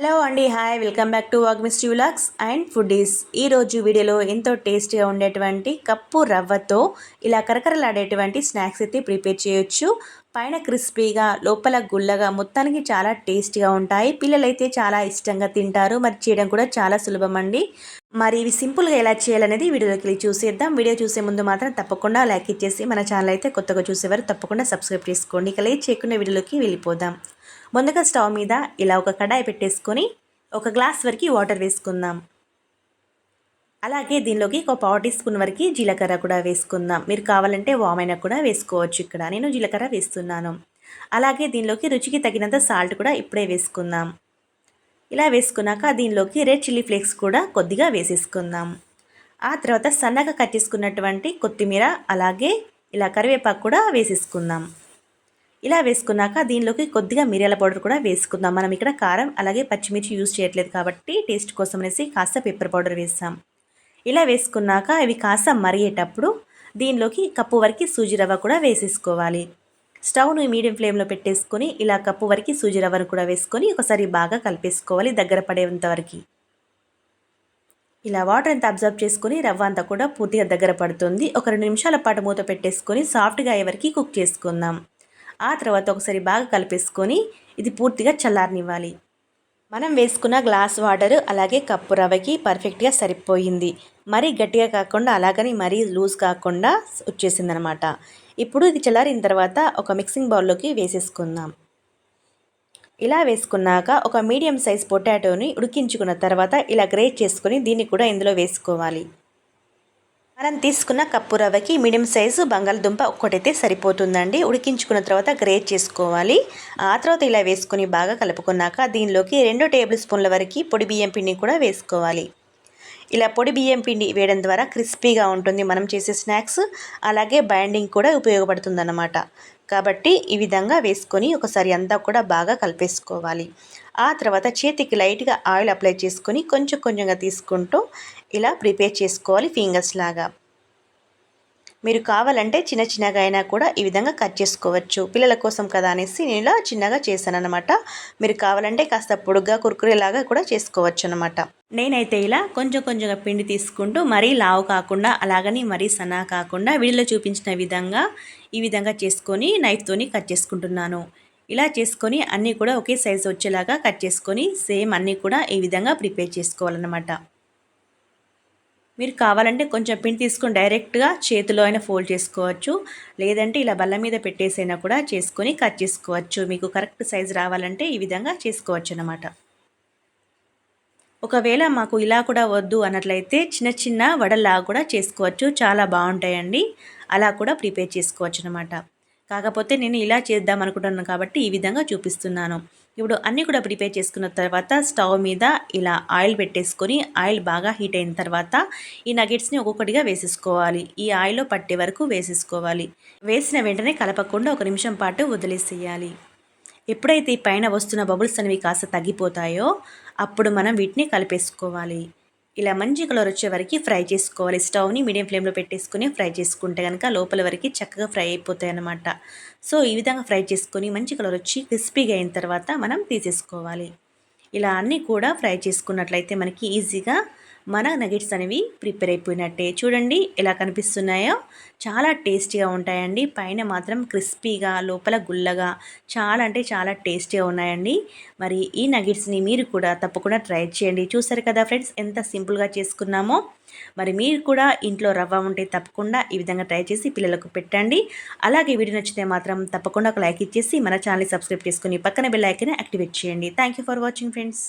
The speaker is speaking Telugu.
హలో అండి హాయ్ వెల్కమ్ బ్యాక్ టు వాగ్మిస్టీ ట్యూలాక్స్ అండ్ ఫుడ్డీస్ ఈరోజు వీడియోలో ఎంతో టేస్టీగా ఉండేటువంటి కప్పు రవ్వతో ఇలా కరకరలాడేటువంటి స్నాక్స్ అయితే ప్రిపేర్ చేయొచ్చు. పైన క్రిస్పీగా లోపల గుల్లగా మొత్తానికి చాలా టేస్టీగా ఉంటాయి. పిల్లలైతే చాలా ఇష్టంగా తింటారు. మరి చేయడం కూడా చాలా సులభం అండి. మరి ఇవి సింపుల్గా ఎలా చేయాలనేది వీడియోలోకి వెళ్ళి చూసేద్దాం. వీడియో చూసే ముందు మాత్రం తప్పకుండా లైక్ ఇచ్చేసి మన ఛానల్ అయితే కొత్తగా చూసేవారు తప్పకుండా సబ్స్క్రైబ్ చేసుకోండి. ఇక లేట్ చేయకుండా వీడియోలోకి వెళ్ళిపోదాం. ముందుగా స్టవ్ మీద ఇలా ఒక కడాయి పెట్టేసుకొని ఒక గ్లాస్ వరకు వాటర్ వేసుకుందాం. అలాగే దీనిలోకి ఒక పావు టీ స్పూన్ వరకు జీలకర్ర కూడా వేసుకుందాం. మీరు కావాలంటే వామైనా కూడా వేసుకోవచ్చు ఇక్కడ. నేను జీలకర్ర వేస్తున్నాను. అలాగే దీనిలోకి రుచికి తగినంత సాల్ట్ కూడా ఇప్పుడే వేసుకుందాం. ఇలా వేసుకున్నాక దీనిలోకి రెడ్ చిల్లీ ఫ్లేక్స్ కూడా కొద్దిగా వేసేసుకుందాం. ఆ తర్వాత సన్నగా కట్ చేసుకున్నటువంటి కొత్తిమీర అలాగే ఇలా కరివేపాకు కూడా వేసేసుకుందాం. ఇలా వేసుకున్నాక దీనిలోకి కొద్దిగా మిరియాల పౌడర్ కూడా వేసుకుందాం. మనం ఇక్కడ కారం అలాగే పచ్చిమిర్చి యూజ్ చేయట్లేదు కాబట్టి టేస్ట్ కోసం అనేసి కాస్త పెప్పర్ పౌడర్ వేస్తాం ఇలా వేసుకున్నాక ఇవి కాస్త మరిగేటప్పుడు దీనిలోకి కప్పు వరకు సూజీ రవ్వ కూడా వేసేసుకోవాలి. స్టవ్ను మీడియం ఫ్లేమ్లో పెట్టేసుకొని ఇలా కప్పు వరకు సూజీ రవ్వను కూడా వేసుకొని ఒకసారి బాగా కలిపేసుకోవాలి దగ్గర పడేంత వరకు. ఇలా వాటర్ అంతా అబ్జర్వ్ చేసుకొని రవ్వ అంతా కూడా పూర్తిగా దగ్గర పడుతుంది. ఒక రెండు నిమిషాల పాటు మూత పెట్టేసుకొని సాఫ్ట్గా అయ్యే కుక్ చేసుకుందాం. ఆ తర్వాత ఒకసారి బాగా కలిపేసుకొని ఇది పూర్తిగా చల్లారనివ్వాలి. మనం వేసుకున్న గ్లాస్ వాటర్ అలాగే కప్పు రవ్వకి పర్ఫెక్ట్గా సరిపోయింది. మరీ గట్టిగా కాకుండా అలాగని మరీ లూజ్ కాకుండా వచ్చేసింది అనమాట ఇప్పుడు ఇది చల్లారిన తర్వాత ఒక మిక్సింగ్ బౌల్లోకి వేసేసుకుందాం. ఇలా వేసుకున్నాక ఒక మీడియం సైజ్ పొటాటోని ఉడికించుకున్న తర్వాత ఇలా గ్రేట్ చేసుకొని దీన్ని కూడా ఇందులో వేసుకోవాలి. మనం తీసుకున్న కప్పు రవ్వకి మీడియం సైజు బంగాళదుంప ఒక్కటైతే సరిపోతుందండి. ఉడికించుకున్న తర్వాత గ్రేట్ చేసుకోవాలి. ఆ తర్వాత ఇలా వేసుకొని బాగా కలుపుకున్నాక దీనిలోకి రెండు టేబుల్ స్పూన్ల వరకు పొడి బియ్యం పిండి కూడా వేసుకోవాలి. ఇలా పొడి బియ్యం పిండి వేయడం ద్వారా క్రిస్పీగా ఉంటుంది. మనం చేసే స్నాక్స్ అలాగే బైండింగ్ కూడా ఉపయోగపడుతుందన్నమాట. కాబట్టి ఈ విధంగా వేసుకొని ఒకసారి అంతా కూడా బాగా కలిపేసుకోవాలి. ఆ తర్వాత చేతికి లైట్గా ఆయిల్ అప్లై చేసుకొని కొంచెం కొంచెంగా తీసుకుంటూ ఇలా ప్రిపేర్ చేసుకోవాలి ఫింగర్స్ లాగా. మీరు కావాలంటే చిన్న చిన్నగా అయినా కూడా ఈ విధంగా కట్ చేసుకోవచ్చు. పిల్లల కోసం కదా అనేసి నేను ఇలా చిన్నగా చేశాను అనమాట మీరు కావాలంటే కాస్త పొడుగ్గా కురుకురేలాగా కూడా చేసుకోవచ్చు అనమాట నేనైతే ఇలా కొంచెం కొంచెంగా పిండి తీసుకుంటూ మరీ లావు కాకుండా అలాగని మరీ సన్నా కాకుండా వీడియోలో చూపించిన విధంగా ఈ విధంగా చేసుకొని నైఫ్తోని కట్ చేసుకుంటున్నాను. ఇలా చేసుకొని అన్నీ కూడా ఒకే సైజు వచ్చేలాగా కట్ చేసుకొని సేమ్ అన్నీ కూడా ఈ విధంగా ప్రిపేర్ చేసుకోవాలన్నమాట. మీరు కావాలంటే కొంచెం పిండి తీసుకొని డైరెక్ట్గా చేతిలో అయినా ఫోల్డ్ చేసుకోవచ్చు. లేదంటే ఇలా బల్ల మీద పెట్టేసైనా కూడా చేసుకొని కట్ చేసుకోవచ్చు. మీకు కరెక్ట్ సైజ్ రావాలంటే ఈ విధంగా చేసుకోవచ్చు అనమాట ఒకవేళ మాకు ఇలా కూడా వద్దు అన్నట్లయితే చిన్న చిన్న వడలా కూడా చేసుకోవచ్చు. చాలా బాగుంటాయండి. అలా కూడా ప్రిపేర్ చేసుకోవచ్చు అనమాట కాకపోతే నేను ఇలా చేద్దాం అనుకుంటున్నాను కాబట్టి ఈ విధంగా చూపిస్తున్నాను. ఇప్పుడు అన్నీ కూడా ప్రిపేర్ చేసుకున్న తర్వాత స్టవ్ మీద ఇలా ఆయిల్ పెట్టేసుకొని ఆయిల్ బాగా హీట్ అయిన తర్వాత ఈ నగెట్స్ని ఒక్కొక్కటిగా వేసేసుకోవాలి. ఈ ఆయిల్లో పట్టే వరకు వేసేసుకోవాలి. వేసిన వెంటనే కలపకుండా ఒక నిమిషం పాటు వదిలేసేయాలి. ఎప్పుడైతే పైన వస్తున్న బబుల్స్ అనేవి కాస్త తగ్గిపోతాయో అప్పుడు మనం వీటిని కలిపేసుకోవాలి. ఇలా మంచి కలర్ వచ్చే వరకు ఫ్రై చేసుకోవాలి. స్టవ్ని మీడియం ఫ్లేమ్లో పెట్టేసుకొని ఫ్రై చేసుకుంటే కనుక లోపల వరకు చక్కగా ఫ్రై అయిపోతాయి అన్నమాట. సో ఈ విధంగా ఫ్రై చేసుకొని మంచి కలర్ వచ్చి క్రిస్పీగా అయిన తర్వాత మనం తీసేసుకోవాలి. ఇలా అన్నీ కూడా ఫ్రై చేసుకున్నట్లయితే మనకి ఈజీగా మన నగెట్స్ అనేవి ప్రిపేర్ అయిపోయినట్టే. చూడండి ఎలా కనిపిస్తున్నాయో. చాలా టేస్టీగా ఉంటాయండి. పైన మాత్రం క్రిస్పీగా లోపల గుల్లగా చాలా అంటే చాలా టేస్టీగా ఉన్నాయండి. మరి ఈ నగెట్స్ని మీరు కూడా తప్పకుండా ట్రై చేయండి. చూసారు కదా ఫ్రెండ్స్ ఎంత సింపుల్గా చేసుకున్నామో. మరి మీరు కూడా ఇంట్లో రవ్వ ఉంటే తప్పకుండా ఈ విధంగా ట్రై చేసి పిల్లలకు పెట్టండి. అలాగే వీడియో నచ్చితే మాత్రం తప్పకుండా ఒక లైక్ ఇచ్చేసి మన ఛానల్ని సబ్స్క్రైబ్ చేసుకుని పక్కన బెల్ ఐకన్ యాక్టివేట్ చేయండి. Thank for watching friends